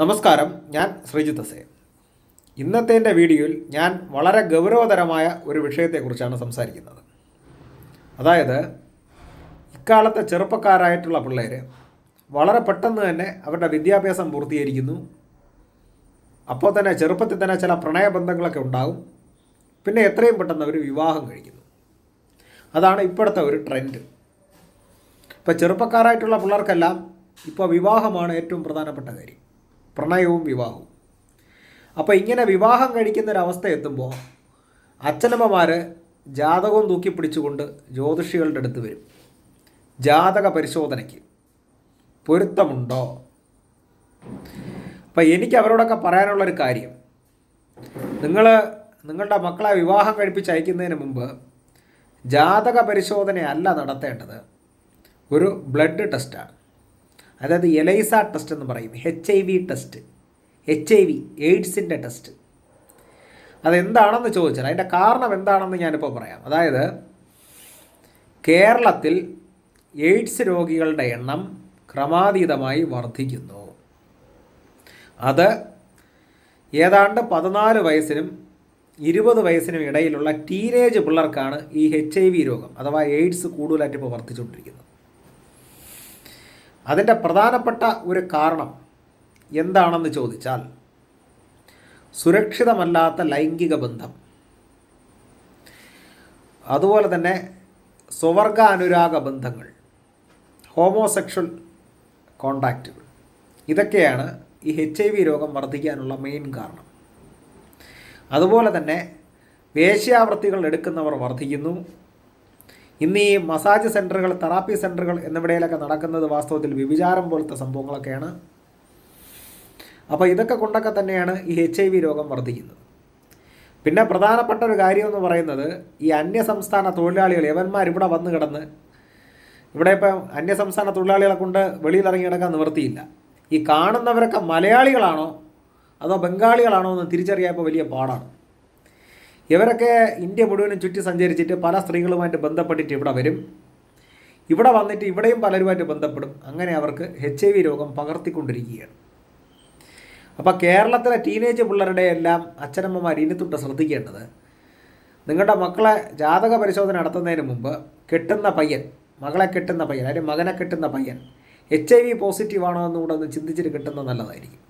നമസ്കാരം ഞാൻ ശ്രീജിത്ത് സേ ഇന്നത്തെ എന്റെ വീഡിയോയിൽ ഞാൻ വളരെ ഗൗരവതരമായ ഒരു വിഷയത്തെക്കുറിച്ചാണ് സംസാരിക്കുന്നത്. അതായത് ഇക്കാലത്തെ ചെറുപ്പക്കാരായിട്ടുള്ള പിള്ളേർ വളരെ പെട്ടെന്ന് തന്നെ അവരുടെ വിദ്യാഭ്യാസം പൂർത്തീകരിക്കുന്നു. അപ്പോൾ തന്നെ ചെറുപ്പത്തിൽ തന്നെ ചില പ്രണയബന്ധങ്ങളൊക്കെ ഉണ്ടാകും പിന്നെ എത്രയും പെട്ടെന്ന് അവർ വിവാഹം കഴിക്കുന്നു. അതാണ് ഇപ്പോഴത്തെ ഒരു ട്രെൻഡ്. ഇപ്പോൾ ചെറുപ്പക്കാരായിട്ടുള്ള പിള്ളേർക്കെല്ലാം ഇപ്പോൾ വിവാഹമാണ് ഏറ്റവും പ്രധാനപ്പെട്ട കാര്യം. പ്രണയവും വിവാഹവും. അപ്പോൾ ഇങ്ങനെ വിവാഹം കഴിക്കുന്ന ഒരു അവസ്ഥ എത്തുമ്പോൾ അച്ഛനമ്മമാർ ജാതകവും തൂക്കി പിടിച്ചുകൊണ്ട് ജ്യോതിഷികളുടെ അടുത്ത് വരും. ജാതക പരിശോധനയ്ക്ക്. പൊരുത്തമുണ്ടോ? അപ്പം എനിക്ക് അവരോടൊക്കെ പറയാനുള്ളൊരു കാര്യം. നിങ്ങൾ നിങ്ങളുടെ മക്കളെ വിവാഹം കഴിപ്പിച്ച് അയക്കുന്നതിന് മുമ്പ് ജാതക പരിശോധനയല്ല നടത്തേണ്ടത്. ഒരു ബ്ലഡ് ടെസ്റ്റാണ്. അതായത് എലൈസ ടെസ്റ്റ് എന്ന് പറയും. H I V test. H I V എയ്ഡ്സിന്റെ test. അതെന്താണെന്ന് ചോദിച്ചാൽ അതിന്റെ കാരണം എന്താണെന്ന് ഞാനിപ്പോൾ പറയാം. അതായത് കേരളത്തിൽ എയ്ഡ്സ് രോഗികളുടെ എണ്ണം ക്രമാതീതമായി വർദ്ധിക്കുന്നു. അത് ഏതാണ്ട് പതിനാല് വയസ്സിനും ഇരുപത് വയസ്സിനും ഇടയിലുള്ള ടീനേജ് പിള്ളേർക്കാണ് ഈ എച്ച് ഐ വി രോഗം അഥവാ എയ്ഡ്സ് കൂടുതലായിട്ട് ഇപ്പോൾ വർദ്ധിച്ചുകൊണ്ടിരിക്കുന്നത്. അതിന്റെ പ്രധാനപ്പെട്ട ഒരു കാരണം എന്താണെന്ന് ചോദിച്ചാൽ സുരക്ഷിതമല്ലാത്ത ലൈംഗിക ബന്ധം. അതുപോലെ തന്നെ സ്വവർഗാനുരാഗ ബന്ധങ്ങൾ ഹോമോസെക്ഷൽ കോണ്ടാക്റ്റുകൾ ഇതൊക്കെയാണ് ഈ എച്ച് ഐ വി രോഗം വർദ്ധിക്കാനുള്ള മെയിൻ കാരണം. അതുപോലെ തന്നെ വേശ്യാവൃത്തികൾ എടുക്കുന്നവർ വർദ്ധിക്കുന്നു. ഇന്ന് ഈ മസാജ് സെന്ററുകൾ തെറാപ്പി സെന്ററുകൾ എന്നിവിടയിലൊക്കെ നടക്കുന്നത് വാസ്തവത്തിൽ വിവിചാരം പോലത്തെ സംഭവങ്ങളൊക്കെയാണ്. അപ്പോൾ ഇതൊക്കെ കൊണ്ടൊക്കെ തന്നെയാണ് ഈ എച്ച് ഐ വി രോഗം വർദ്ധിക്കുന്നത്. പിന്നെ പ്രധാനപ്പെട്ട ഒരു കാര്യം എന്ന് പറയുന്നത് ഈ അന്യസംസ്ഥാന തൊഴിലാളികൾ യവന്മാർ ഇവിടെ വന്ന് കിടന്ന് ഇവിടെ ഇപ്പം അന്യസംസ്ഥാന തൊഴിലാളികളെ കൊണ്ട് വെളിയിൽ ഇറങ്ങി കിടക്കാൻ നിവൃത്തിയില്ല. ഈ കാണുന്നവരൊക്കെ മലയാളികളാണോ അതോ ബംഗാളികളാണോ എന്ന് തിരിച്ചറിയാൻ വലിയ പാടാണ്. ഇവരൊക്കെ ഇന്ത്യ മുഴുവനും ചുറ്റി സഞ്ചരിച്ചിട്ട് പല സ്ത്രീകളുമായിട്ട് ബന്ധപ്പെട്ടിട്ട് ഇവിടെ വരും. ഇവിടെ വന്നിട്ട് ഇവിടെയും പലരുമായിട്ട് ബന്ധപ്പെടും. അങ്ങനെ അവർക്ക് എച്ച് ഐ വി രോഗം പകർത്തിക്കൊണ്ടിരിക്കുകയാണ്. അപ്പോൾ കേരളത്തിലെ ടീനേജ് പിള്ളേരുടെ എല്ലാം അച്ഛനമ്മമാർ ഇനി ശ്രദ്ധിക്കേണ്ടത് നിങ്ങളുടെ മക്കളെ ജാതക പരിശോധന നടത്തുന്നതിന് മുമ്പ് കെട്ടുന്ന പയ്യൻ മകളെ കെട്ടുന്ന പയ്യൻ അല്ലെങ്കിൽ മകനെ കെട്ടുന്ന പയ്യൻ എച്ച് ഐ വി പോസിറ്റീവ് ആണോ എന്നുകൂടെ ഒന്ന് ചിന്തിച്ചിട്ട് കിട്ടുന്നത് നല്ലതായിരിക്കും.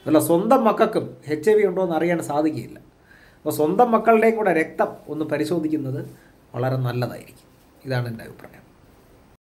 അതല്ല സ്വന്തം മക്കൾക്കും എച്ച് ഐ വി ഉണ്ടോ എന്ന് അറിയാൻ സാധിക്കുകയില്ല. അപ്പോൾ സ്വന്തം മക്കളുടെയും കൂടെ രക്തം ഒന്ന് പരിശോധിക്കുന്നത് വളരെ നല്ലതായിരിക്കും. ഇതാണ് എന്റെ അഭിപ്രായം.